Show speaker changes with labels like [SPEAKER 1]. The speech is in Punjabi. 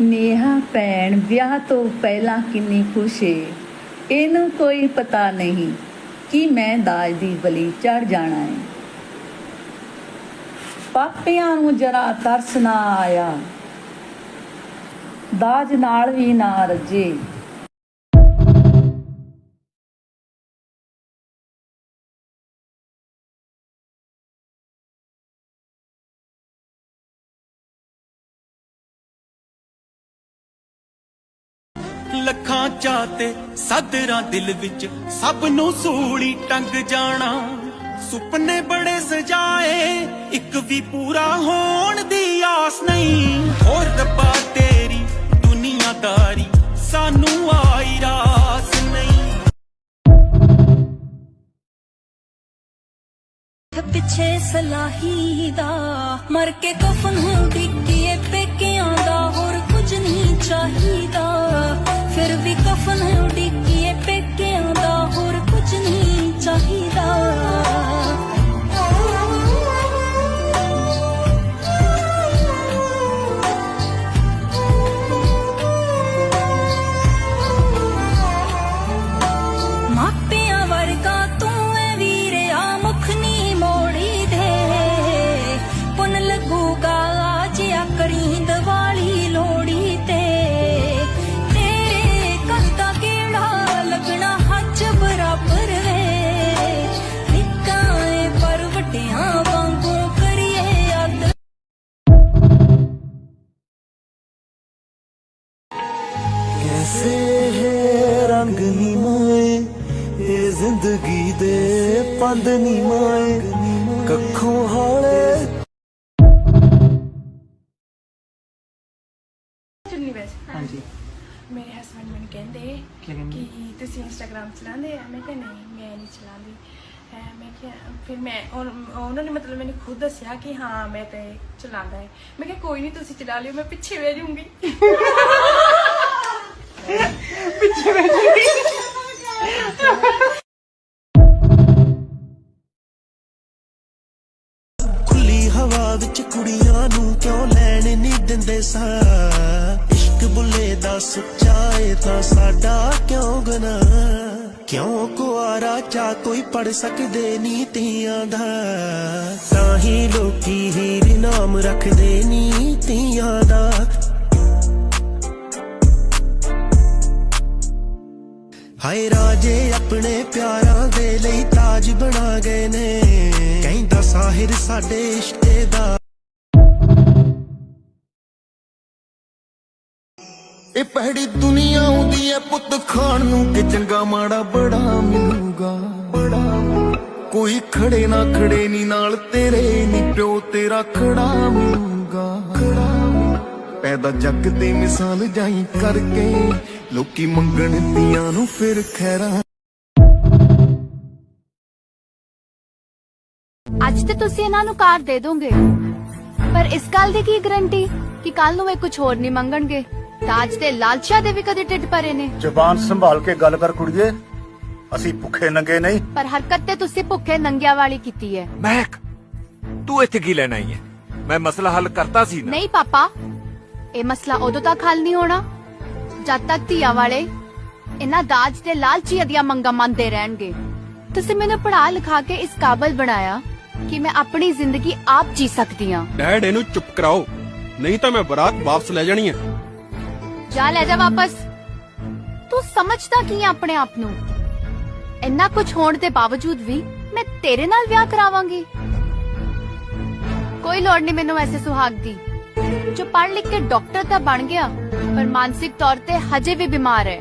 [SPEAKER 1] ਨੇਹਾ ਭੈਣ, ਵਿਆਹ ਤੋਂ ਪਹਿਲਾਂ ਕਿੰਨੀ ਖੁਸ਼ ਏ। ਇਹਨੂੰ ਕੋਈ ਪਤਾ ਨਹੀਂ ਕਿ ਮੈਂ ਦਾਜ ਦੀ ਬਲੀ ਚੜ ਜਾਣਾ ਏ। ਪਾਪਿਆਂ ਨੂੰ ਜਰਾ ਤਰਸ ਨਾ ਆਇਆ। ਦਾਜ ਨਾਲ ਵੀ ਨਾ ਰੱਜੇ।
[SPEAKER 2] ਲੱਖਾਂ ਚਾਹਤੇ ਸਦਰਾਂ ਦਿਲ ਵਿੱਚ ਸਭ ਨੂੰ ਸੂਲੀ ਟੰਗ ਜਾਣਾ। ਸੁਪਨੇ ਬੜੇ ਸਜਾਏ, ਇੱਕ ਵੀ ਪੂਰਾ ਹੋਣ ਦੀ ਆਸ ਨਹੀਂ। ਹੋਰ ਰੱਬਾ ਤੇਰੀ ਦੁਨੀਆਦਾਰੀ ਸਾਨੂੰ ਆਈ ਰਾਸ ਨਹੀਂ।
[SPEAKER 3] ਪਿੱਛੇ ਸਲਾਹੀ ਦਾ, ਮਰ ਕੇ ਕਫਨ ਹੁਣ ਡਿੱਗੀਏ ਪੇਕਿਆਂ ਦਾ, ਹੋਰ ਕੁਝ ਨਹੀਂ ਚਾਹੀਦਾ। ਫਿਰ ਵੀ ਕਫਨ ਹੁਣ
[SPEAKER 4] ਮੇਰੇ ਹਸਬੰਡ ਕਹਿੰਦੇ ਕਿ ਤੁਸੀਂ ਇੰਸਟਾਗ੍ਰam ਚਲਾਉਂਦੇ ਆ। ਮੈਂ ਕਿਹਾ ਨਹੀਂ ਮੈਂ ਨਹੀਂ ਚਲਾਉਂਦੀ। ਮੈਂ ਕਿਹਾ ਫਿਰ ਮੈਂ ਉਹਨਾਂ ਨੇ ਮਤਲਬ ਮੈਨੂੰ ਖੁਦ ਦੱਸਿਆ ਕਿ ਹਾਂ ਮੈਂ ਤੇ ਚਲਾਉਂਦਾ ਮੈਂ ਕਿਹਾ ਕੋਈ ਨਹੀਂ ਤੁਸੀਂ ਚਲਾ ਲਿਓ ਮੈਂ ਪਿੱਛੇ ਬਹਿ ਜਾਊਂਗੀ।
[SPEAKER 5] ਖੁੱਲੀ ਹਵਾ ਵਿੱਚ ਕੁੜੀਆਂ ਨੂੰ ਕਿਉਂ ਲੈਣ ਨਹੀਂ ਦਿੰਦੇ ਸਾ ਇਸ਼ਕ ਬੁੱਲੇ ਦਾ ਸੱਚਾ ਏ ਤਾਂ ਸਾਡਾ ਕਿਉਂ ਗਨਾ ਕਿਉਂ ਕੁਆਰਾ ਚਾ ਕੋਈ ਪੜ ਸਕਦੇ ਨੀ ਤੀਆਂ ਦਾ? ਤਾਂ ਹੀ ਲੋਕੀ ਹੀਰ ਨਾਮ ਰੱਖਦੇ ਨੀ ਤੀਆਂ ਦਾ। ਹਾਏ ਰਾਜੇ ਆਪਣੇ ਪਿਆਰਾਂ ਦੇ ਲਈ ਤਾਜ ਬਣਾ ਗਏ ਨੇ। ਕਹਿੰਦਾ ਸਾਹਿਰ ਸਾਡੇ ਇਸ਼ਕੇ ਦਾ ਇਹ ਪਹਿੜੀ ਦੁਨੀਆ ਆਉਂਦੀ ਐ ਪੁੱਤ ਖਾਣ ਨੂੰ। ਕਿ ਚੰਗਾ ਮਾੜਾ ਬੜਾ ਮਿਲੂਗਾ। ਬੜਾ ਕੋਈ ਖੜੇ ਨਾ ਖੜੇ ਨੀ ਨਾਲ ਤੇਰੇ ਨੀ ਪਿਓ ਤੇਰਾ ਖੜਾ ਮਿਲੂਗਾ। ਪੈਦਾ ਜੱਗ ਤੇ ਮਿਸਾਲ ਜਾਈ ਕਰਕੇ ਲੋਕੀ ਮੰਗਣ ਦੀਆਂ ਨੂੰ ਫਿਰ ਖੈਰਾਂ
[SPEAKER 6] ਅੱਜ ਤੇ ਤੁਸੀਂ ਇਹਨਾਂ ਨੂੰ ਕਾਰ ਦੇ ਦੋਗੇ। ਪਰ ਇਸ ਗੱਲ ਦੀ ਕੀ ਗਰੰਟੀ ਕਿ ਕੱਲ ਨੂੰ ਇਹ ਕੁਝ ਹੋਰ ਨਹੀਂ ਮੰਗਣਗੇ? ਤਾਜ ਤੇ ਲਾਲਚਾ ਦੇ ਵੀ ਕਦੇ ਢਿੱਡ ਭਰੇ ਨੇ।
[SPEAKER 7] ਜ਼ਬਾਨ ਸੰਭਾਲ ਕੇ ਗੱਲ ਕਰ ਕੁੜੀਏ। ਅਸੀਂ ਭੁੱਖੇ ਨੰਗੇ ਨਹੀਂ।
[SPEAKER 6] ਪਰ ਹਰਕਤ ਤੇ ਤੁਸੀਂ ਭੁੱਖੇ ਨੰਗਿਆਂ ਵਾਲੀ ਕੀਤੀ ਹੈ।
[SPEAKER 8] ਮਹਿਕ ਤੂੰ ਇੱਥੇ ਕੀ ਲੈਣ ਆਈ ਹੈ? ਮੈਂ ਮਸਲਾ ਹੱਲ ਕਰਤਾ ਸੀ ਨਾ।
[SPEAKER 6] ਨਹੀਂ ਪਾਪਾ ਇਹ ਮਸਲਾ ਉਦੋਂ ਤੱਕ ਹੱਲ ਨਹੀਂ ਹੋਣਾ ਜਦ ਤੱਕ ਧੀਆ ਵਾਲੇ ਇਹਨਾਂ ਦਾਜ ਤੇ ਲਾਲਚੀ ਦੀਆਂ ਮੰਗਾਂ ਮੰਨਦੇ ਰਹਿਣਗੇ। ਤੁਸੀਂ ਮੈਨੂੰ ਪੜ੍ਹਾ ਲਿਖਾ ਕੇ ਇਸ ਕਾਬਲ ਬਣਾਇਆ ਕਿ ਮੈਂ ਆਪਣੀ ਜ਼ਿੰਦਗੀ ਆਪ ਜੀ ਸਕਦੀ ਹਾਂ।
[SPEAKER 9] ਡੈਡ ਇਹਨੂੰ ਚੁੱਪ ਕਰਾਓ। ਨਹੀਂ ਤਾਂ ਮੈਂ ਬਰਾਤ ਵਾਪਸ ਲੈ ਜਾਣੀ ਹੈ।
[SPEAKER 6] ਜਾ ਲੈ ਜਾ ਵਾਪਸ। ਤੂੰ ਸਮਝਦਾ ਕੀ ਹੈ ਆਪਣੇ ਆਪ ਨੂੰ? ਇੰਨਾ ਕੁਝ ਹੋਣ ਦੇ ਬਾਵਜੂਦ ਵੀ ਮੈਂ ਤੇਰੇ ਨਾਲ ਵਿਆਹ ਕਰਾਵਾਂਗੀ। ਕੋਈ ਲੋੜ ਨਹੀਂ ਮੈਨੂੰ ਐਸੇ ਸੁਹਾਗ ਦੀ। ਜੋ ਪੜ੍ਹ ਲਿਖ ਕੇ ਡਾਕਟਰ ਤਾਂ ਬਣ ਗਿਆ, ਪਰ ਮਾਨਸਿਕ ਤੌਰ ਤੇ ਹਜੇ ਵੀ ਬਿਮਾਰ ਹੈ।